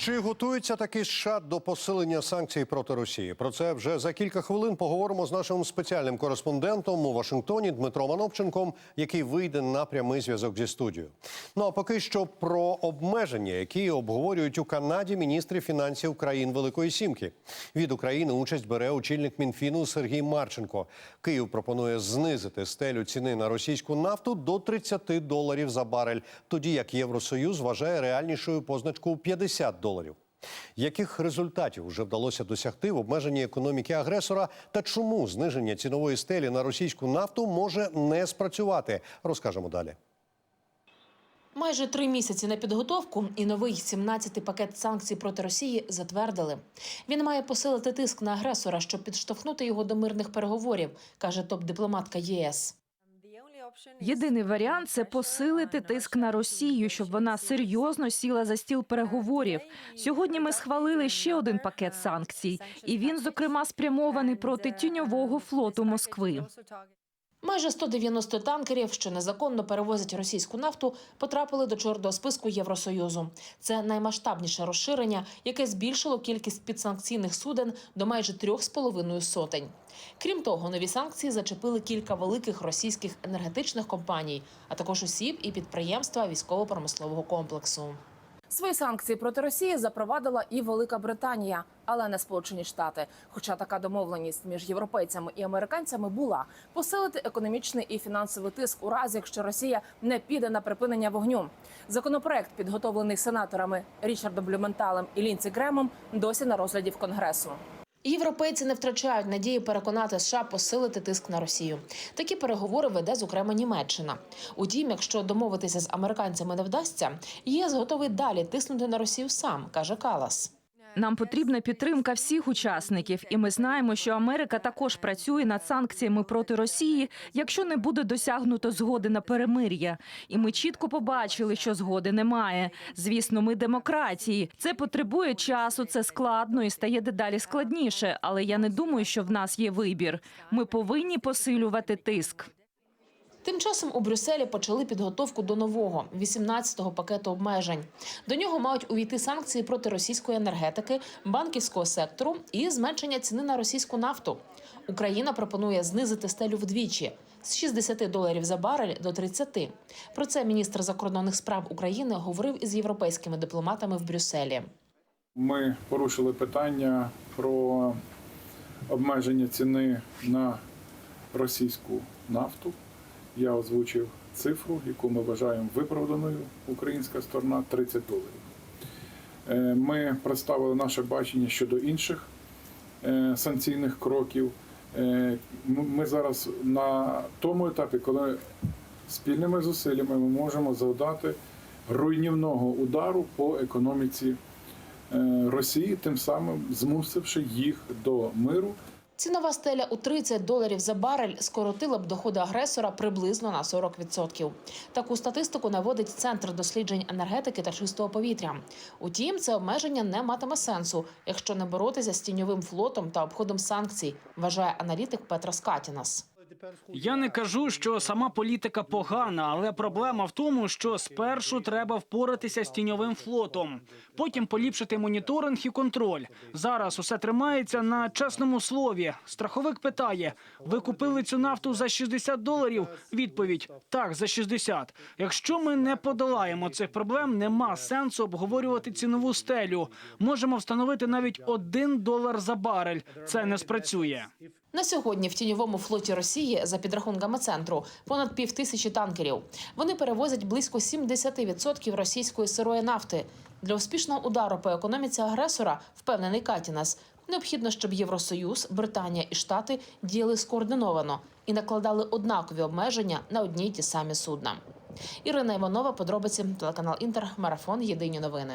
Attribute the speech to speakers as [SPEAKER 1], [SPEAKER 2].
[SPEAKER 1] Чи готується таки США до посилення санкцій проти Росії? Про це вже за кілька хвилин поговоримо з нашим спеціальним кореспондентом у Вашингтоні Дмитром Анопченком, який вийде на прямий зв'язок зі студією. Ну а поки що про обмеження, які обговорюють у Канаді міністри фінансів країн Великої Сімки. Від України участь бере очільник Мінфіну Сергій Марченко. Київ пропонує знизити стелю ціни на російську нафту до 30 доларів за барель, тоді як Євросоюз вважає реальнішою позначку у 50 доларів. Яких результатів вже вдалося досягти в обмеженні економіки агресора та чому зниження цінової стелі на російську нафту може не спрацювати? Розкажемо далі.
[SPEAKER 2] Майже три місяці на підготовку і новий 17-й пакет санкцій проти Росії затвердили. Він має посилити тиск на агресора, щоб підштовхнути його до мирних переговорів, каже топ-дипломатка ЄС.
[SPEAKER 3] Єдиний варіант це посилити тиск на Росію, щоб вона серйозно сіла за стіл переговорів. Сьогодні ми схвалили ще один пакет санкцій, і він, зокрема, спрямований проти тіньового флоту Москви.
[SPEAKER 2] Майже 190 танкерів, що незаконно перевозять російську нафту, потрапили до чорного списку Євросоюзу. Це наймасштабніше розширення, яке збільшило кількість підсанкційних суден до майже трьох з половиною сотень. Крім того, нові санкції зачепили кілька великих російських енергетичних компаній, а також осіб і підприємства військово-промислового комплексу.
[SPEAKER 4] Свої санкції проти Росії запровадила і Велика Британія, але не Сполучені Штати. Хоча така домовленість між європейцями і американцями була посилити економічний і фінансовий тиск у разі, якщо Росія не піде на припинення вогню. Законопроект, підготовлений сенаторами Річардом Блюменталем і Лінці Гремом, досі на розгляді в Конгресу.
[SPEAKER 2] Європейці не втрачають надії переконати США посилити тиск на Росію. Такі переговори веде зокрема Німеччина. Утім, якщо домовитися з американцями не вдасться, ЄС готовий далі тиснути на Росію сам, каже Калас.
[SPEAKER 3] Нам потрібна підтримка всіх учасників, і ми знаємо, що Америка також працює над санкціями проти Росії, якщо не буде досягнуто згоди на перемир'я. І ми чітко побачили, що згоди немає. Звісно, ми демократії. Це потребує часу, це складно і стає дедалі складніше. Але я не думаю, що в нас є вибір. Ми повинні посилювати тиск.
[SPEAKER 2] Тим часом у Брюсселі почали підготовку до нового 18-го пакету обмежень. До нього мають увійти санкції проти російської енергетики, банківського сектору і зменшення ціни на російську нафту. Україна пропонує знизити стелю вдвічі з 60 доларів за барель до 30. Про це міністр закордонних справ України говорив із європейськими дипломатами в Брюсселі.
[SPEAKER 5] Ми порушили питання про обмеження ціни на російську нафту. Я озвучив цифру, яку ми вважаємо виправданою українська сторона 30 доларів. Е, Ми представили наше бачення щодо інших е, санкційних кроків. Е, Ми зараз на тому етапі, коли спільними зусиллями ми можемо завдати руйнівного удару по економіці Росії, тим самим змусивши їх до миру.
[SPEAKER 2] Цінова стеля у 30 доларів за барель скоротила б доходи агресора приблизно на 40%. Таку статистику наводить центр досліджень енергетики та чистого повітря. Утім, це обмеження не матиме сенсу, якщо не боротися з тіньовим флотом та обходом санкцій, вважає аналітик Петра Скатінас.
[SPEAKER 6] Я не кажу, що сама політика погана, але проблема в тому, що спершу треба впоратися з тіньовим флотом, потім поліпшити моніторинг і контроль. Зараз усе тримається на чесному слові. Страховик питає: ви купили цю нафту за 60 доларів? Відповідь так, за 60. Якщо ми не подолаємо цих проблем, нема сенсу обговорювати цінову стелю. Можемо встановити навіть один долар за барель. Це не спрацює.
[SPEAKER 2] На сьогодні в тіньовому флоті Росії, за підрахунками центру, понад півтисячі танкерів. Вони перевозять близько 70% російської сирої нафти. Для успішного удару по економіці агресора, впевнений Катінас, необхідно, щоб Євросоюз, Британія і Штати діяли скоординовано і накладали однакові обмеження на одні й ті самі судна. Ірина Іванова, подробиці, телеканал Інтер, марафон. Єдині новини.